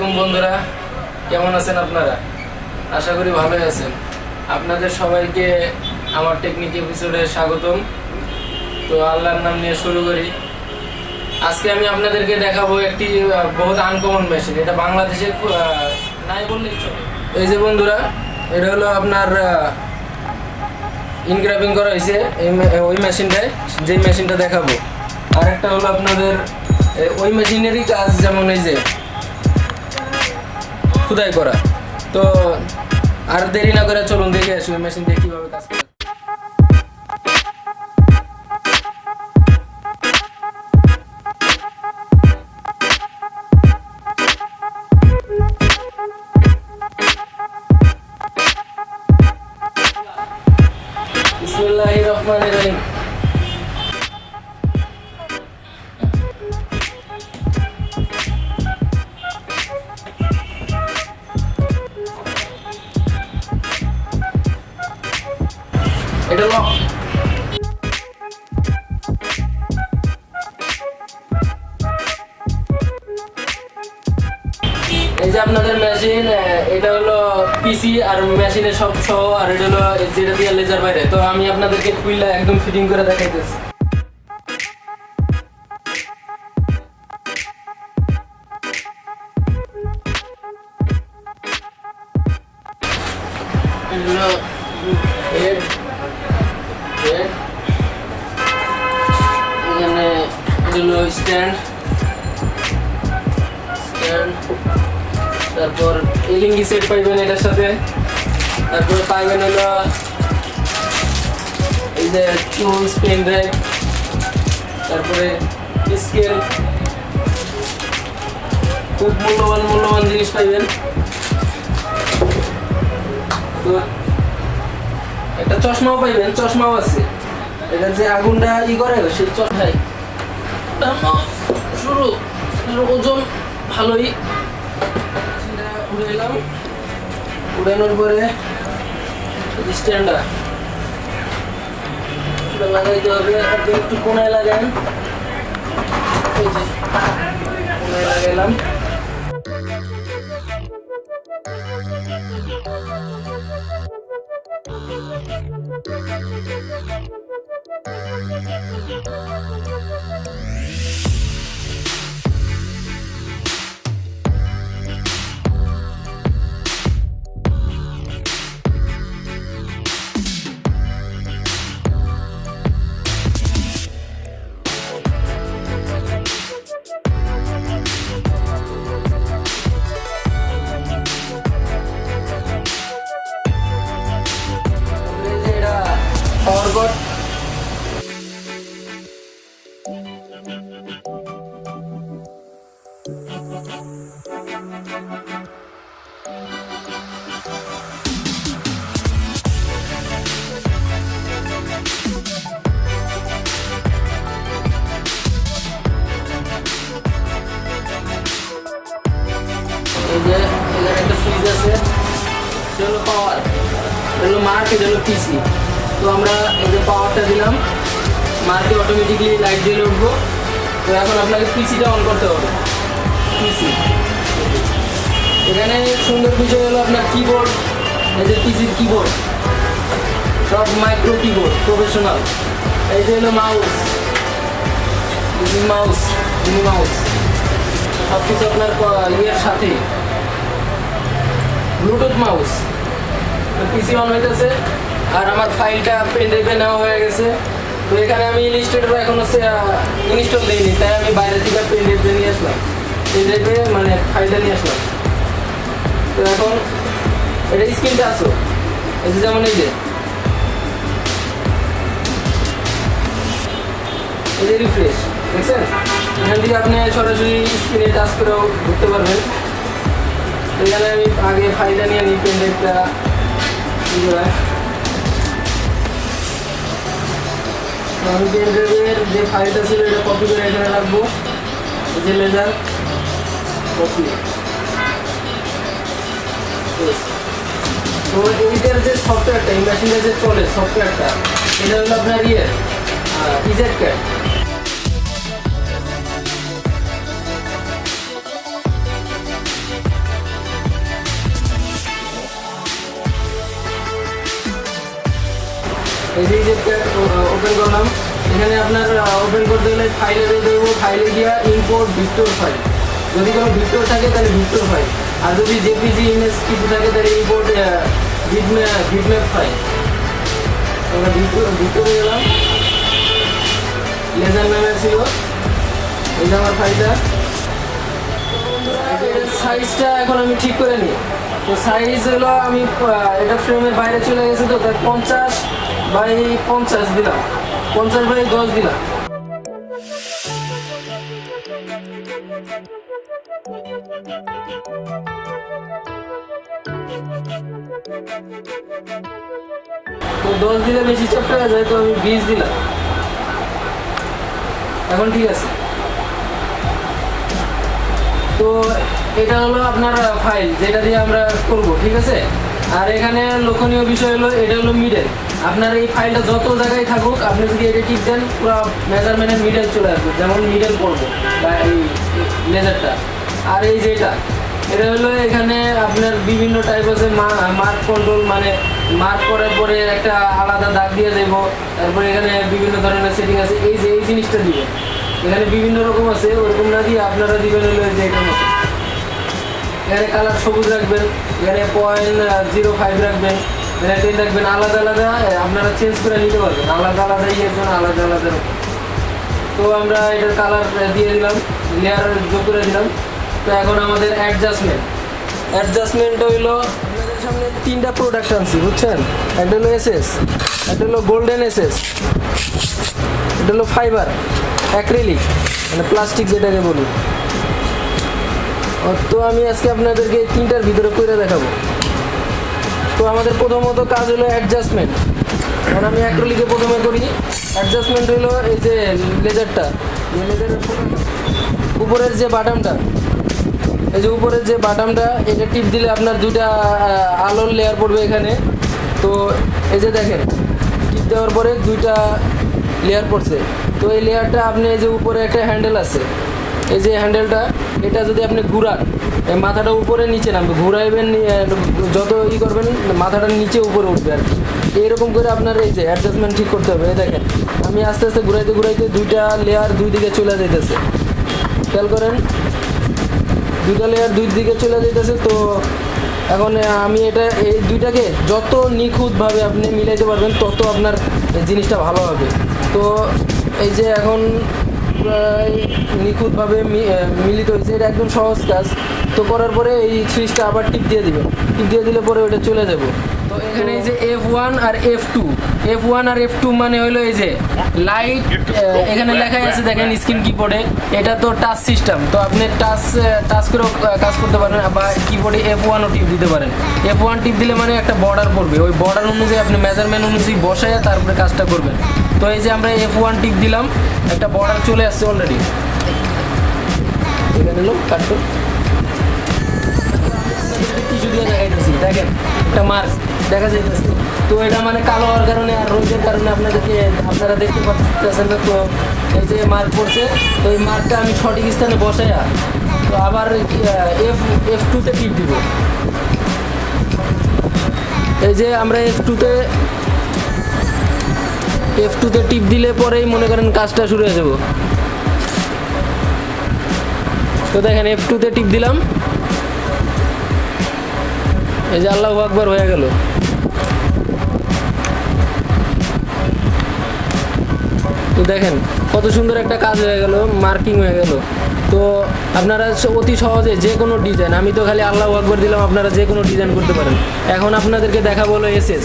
আলাইকুম বন্ধুরা, কেমন আছেন আপনারা? আশা করি ভালোই আছেন। আপনাদের সবাইকে আমার টেকনিক এপিসোডে স্বাগতম। তো আল্লাহর নাম নিয়ে শুরু করি। আজকে আমি আপনাদেরকে দেখাবো একটি বহুত আনকমন মেশিন এটা বাংলাদেশে নাই বললেই চলে। এই যে বন্ধুরা, এটা হলো আপনার ইনগ্রাভিং করা হয়েছে। ওই মেশিনটায় যেই মেশিনটা দেখাবো। আর একটা হলো আপনাদের ওই মেশিনেরই কাজ যেমন এই যে খুদাই করা। তো আর দেরি না করে চলুন দেখে আসি ওই মেশিন দিয়ে কীভাবে কাজ করে। এই যে আপনাদের মেশিন এটা হলো পিসি আর মেশিনের সব সহ, আর এটা হলো যেটা দিয়ে লেজার বাইরে। তো আমি আপনাদেরকে খুইলা একদম ফিটিং করে দেখাইতেছি। এখানে স্ট্যান্ড স্ট্যান্ড তারপর এলিঙ্গি সেট পাইবেন এটার সাথে। তারপরে পাইবেন হলো এই যে টুলস পেন ড্রাইভ তারপরে স্কেল খুব মূল্যবান মূল্যবান জিনিস পাইবেন। একটা চশমাও পাইবেন, চশমাও আছে। এটা যে আগুনটা ই করে, সেই চশমাই। শুরু, ওজন ভালোই। সেটা উড়ে এলাম উড়ানোর পরে স্ট্যান্ডটা লাগাইতে হবে একটু কোনায় যে কোনায় লাগাইলাম। এই এটা হলো পিসি তো আমরা এই যে পাওয়ারটা দিলাম মার্কে অটোমেটিকলি লাইট জ্বলে উঠবো। তো এখন আপনাকে পিসিটা অন করতে হবে। পিসি এখানে সুন্দর বিষয় হলো আপনার কিবোর্ড এই যে পিসির কিবোর্ড সব মাইক্রো কিবোর্ড প্রফেশনাল এই যে হলো মাউস মাউস মিনি মাউস সব কিছু আপনার ইয়ের সাথে। ব্লুটুথ মাউস পিসি অন হইতেছে আর আমার ফাইলটা পেন ড্রাইভে নেওয়া হয়ে গেছে। তো এখানে আমি ইনস্টলেটর এখন হচ্ছে ইনস্টল দিইনি, তাই আমি বাইরে থেকে পেন ড্রাইভে নিয়ে আসলাম। পেন ড্রাইভে মানে ফাইলটা নিয়ে আসলাম। তো এখন, এটা স্ক্রিনটা আসো এই যেমন এই যে। এই রিফ্রেশ দেখছেন? এখান থেকে আপনি সরাসরি স্ক্রিনে টাচ করেও ঢুকতে পারবেন। এখানে আমি আগে ফাইলটা নিয়ে নিই পেন ড্রাইভটা আমি যে ফাইলটা ছিল, এটা কপি করে এখানে রাখব। যে লেজার কপি তো এইটার যে সফটওয়্যারটা এই মেশিনটা যে চলে সফটওয়্যারটা এটা হলো আপনার ইয়ে ইজেট ক্যাট এই যে যে ওপেন করলাম, এখানে আপনার ওপেন করতে গেলে ফাইলে দিয়ে দেবো ফাইলে গিয়া ইম্পোর্ট ভিক্টর ফাইল যদি কোনো ভিক্টর থাকে, তাহলে ভিক্টর ফাইল আর যদি জেপিজি ইমেজ কিছু থাকে, তাহলে ইম্পোর্ট ফাইল গেলাম। লেজার ছিল। সাইজটা এখন আমি ঠিক করে নিই। তো সাইজ হলো আমি এটা ফ্রেমের বাইরে চলে গেছে তো, তাই পঞ্চাশ। বাই পঞ্চাশ দিলাম। পঞ্চাশ বাই দশ দিলাম। দশ দিলে বেশি চাপ হয়ে যায়, তো আমি বিশ দিলাম। এখন ঠিক আছে। তো এটা হলো আপনার ফাইল যেটা দিয়ে আমরা করব, ঠিক আছে? আর এখানে লক্ষণীয় বিষয় হলো, এটা হলো মিডেল আপনার এই ফাইলটা যত জায়গায় থাকুক, আপনি যদি এটা টিপ দেন, পুরো মেজারমেন্টের মিডল চলে আসবে, যেমন মিডেল পড়ব বা এই লেজারটা আর এই যেটা, এটা হলো এখানে আপনার বিভিন্ন টাইপ আছে মার্ক কন্ট্রোল মানে মার্ক করার পরে একটা আলাদা দাগ দিয়ে দেবো, তারপরে এখানে বিভিন্ন ধরনের সেটিং আছে, এই যে, এই জিনিসটা দিবে এখানে বিভিন্ন রকম আছে, ওরকম না দিয়ে আপনারা দিবেন হলো যে এখানে। এখানে কালার সবুজ রাখবেন। এখানে পয়েন্ট জিরো ফাইভ রাখবেন। এখানে টেন রাখবেন, আলাদা আলাদা আপনারা চেঞ্জ করে নিতে পারবেন। আলাদা আলাদা ইয়ের জন্য আলাদা আলাদা তো আমরা এটার কালার দিয়ে দিলাম লেয়ার যোগ করে দিলাম। তো এখন আমাদের অ্যাডজাস্টমেন্ট অ্যাডজাস্টমেন্ট হইল সামনে তিনটা প্রোডাক্ট আনছি, বুঝছেন? একটা হলো এসএস একটা হলো গোল্ডেন এসএস এটা হলো ফাইবার অ্যাক্রেলিক মানে প্লাস্টিক যেটাকে বলি। তো আমি আজকে আপনাদেরকে তিনটার ভিতরে করে দেখাবো। তো আমাদের প্রথমত কাজ হলো অ্যাডজাস্টমেন্ট এখন আমি অ্যাক্রোলিকে প্রথমে করি অ্যাডজাস্টমেন্ট হলো এই যে লেজারটা উপরের যে বাটামটা এই যে উপরের যে বাটামটা এটা টিপ দিলে আপনার দুইটা আলোর লেয়ার পড়বে এখানে। তো এই যে দেখেন টিপ দেওয়ার পরে দুইটা লেয়ার পড়ছে। তো এই লেয়ারটা আপনি এই যে উপরে একটা হ্যান্ডেল আছে এই যে হ্যান্ডেলটা এটা যদি আপনি ঘুরান মাথাটা উপরে নিচে নামবে। ঘুরাইবেন যত ই করবেন, মাথাটা নিচে উপরে উঠবে আর কি। এইরকম করে আপনার এই যে অ্যাডজাস্টমেন্ট ঠিক করতে হবে। দেখেন, আমি আস্তে আস্তে ঘুরাইতে ঘুরাইতে দুইটা লেয়ার দুই দিকে চলে যেতেছে খেয়াল করেন, দুইটা লেয়ার দুই দিকে চলে যেতেছে তো এখন আমি এটা, এই দুইটাকে যত নিখুঁতভাবে আপনি মিলাইতে পারবেন, তত আপনার জিনিসটা ভালো হবে। তো এই যে এখন প্রায় নিখুঁতভাবে মিলিত হয়েছে। এটা একদম সহজ কাজ। তো করার পরে এই সুইচটা আবার টিপ দিয়ে দিবেন টিপ দিয়ে দিলে পরে ওটা চলে যাবে। তো এখানে এই যে এফ ওয়ান আর এফ টু এফ ওয়ান আর এফ টু মানে হলো এই যে লাইট এখানে লেখাই আছে দেখেন স্ক্রিন কিবোর্ডে এটা তো টাচ সিস্টেম তো আপনি টাচ টাচ করেও কাজ করতে পারেন বা কিবোর্ডে এফ ওয়ানও টিপ দিতে পারেন। এফ ওয়ান টিপ দিলে মানে একটা বর্ডার পড়বে। ওই বর্ডার অনুযায়ী আপনি মেজারমেন্ট অনুযায়ী বসায় তারপরে কাজটা করবেন। তো এই যে আমরা এফ ওয়ান টিপ দিলাম, একটা বর্ডার চলে আসছে অলরেডি কাটতো টিস্যু দেখাইতেছি দেখেন, একটা মার্ক দেখা যাইতেছে। তো এটা মানে কালো হওয়ার কারণে আর রোদের কারণে আপনাদেরকে, আপনারা দেখতে পাচ্ছেন না, তো এই যে মার্ক পড়ছে, তো এই মার্কটা আমি সঠিক স্থানে বসাইয়া, তো আবার এফ এফ টুতে টিপ দিব। এই যে আমরা এফ টুতে এফ টুতে টিপ দিলে পরেই মনে করেন কাজটা শুরু হয়ে যাব। তো দেখেন এফ টুতে টিপ দিলাম। এই যে আল্লাহ আকবার হয়ে গেল। তো দেখেন কত সুন্দর একটা কাজ হয়ে গেল, মার্কিং হয়ে গেল। তো আপনারা অতি সহজে যে কোনো ডিজাইন আমি তো খালি আল্লাহ আকবার দিলাম, আপনারা যে কোনো ডিজাইন করতে পারেন। এখন আপনাদেরকে দেখাবো হলো এসএস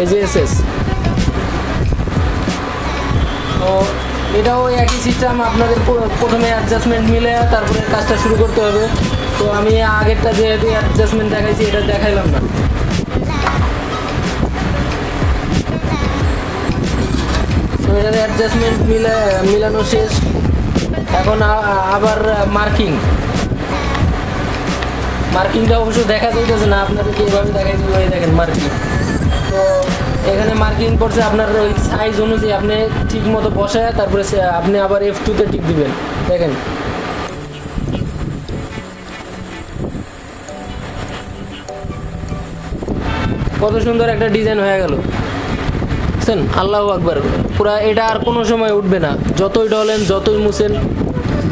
এই তো এটাও একই সিস্টেম আপনাদের প্রথমে অ্যাডজাস্টমেন্ট মিলে তারপরে কাজটা শুরু করতে হবে। তো আমি আগেরটা যেহেতু অ্যাডজাস্টমেন্ট দেখাইছি, এটা দেখাইলাম না। তো এটার অ্যাডজাস্টমেন্ট মিলে, মিলানো শেষ। এখন আবার মার্কিং মার্কিংটা অবশ্য দেখা যাইতেছে না, আপনাদেরকে এভাবে দেখাই দিব দেখেন মার্কিং এখানে মার্কিং করছে আপনার ওই সাইজ অনুযায়ী আপনি ঠিক মতো বসায়, তারপরে আপনি আবার এফ টুতে টিপ দিবেন। দেখেন। কত সুন্দর একটা ডিজাইন হয়ে গেল। বুঝছেন? আল্লাহ আকবার। পুরা এটা আর কোনো সময় উঠবে না। যতই ডলেন, যতই মুছেন,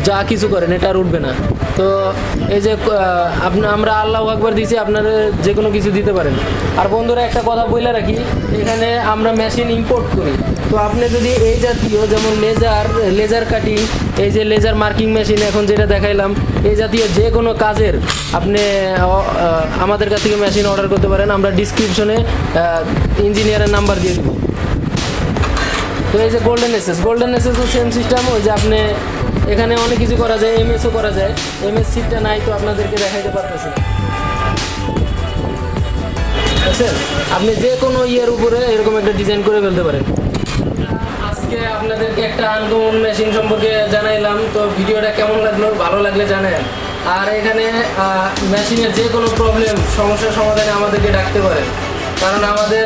যা কিছু করেন, এটা আর উঠবে না। তো এই যে আমরা আল্লাহ একবার দিছি, আপনারা যে কোনো কিছু দিতে পারেন। আর বন্ধুরা, একটা কথা বলে রাখি, এখানে আমরা মেশিন ইম্পোর্ট করি। তো আপনি যদি এই জাতীয়, যেমন লেজার লেজার কাটিং এই যে লেজার মার্কিং মেশিন এখন যেটা দেখাইলাম, এই জাতীয় যে কোনো কাজের আপনি আমাদের কাছ থেকে মেশিন অর্ডার করতে পারেন, আমরা ডিসক্রিপশনে ইঞ্জিনিয়ারের নাম্বার দিয়ে দেবো। তো এই যে গোল্ডেন এসএস গোল্ডেন এসএসও সেম সিস্টেম ওই যে আপনি এখানে অনেক কিছু করা যায় এমএসও করা যায়। এমএস সিটটা নাই তো আপনাদেরকে দেখাইতে পারতেছি। বুঝছেন আপনি যে কোনো ইয়ের উপরে এরকম একটা ডিজাইন করে ফেলতে পারেন। আজকে আপনাদেরকে একটা আনকমন মেশিন সম্পর্কে জানাইলাম, তো ভিডিওটা কেমন লাগল ভালো লাগলে জানান। আর এখানে মেশিনের যে কোনো প্রবলেম সমস্যার সমাধানে আমাদেরকে ডাকতে পারেন। কারণ আমাদের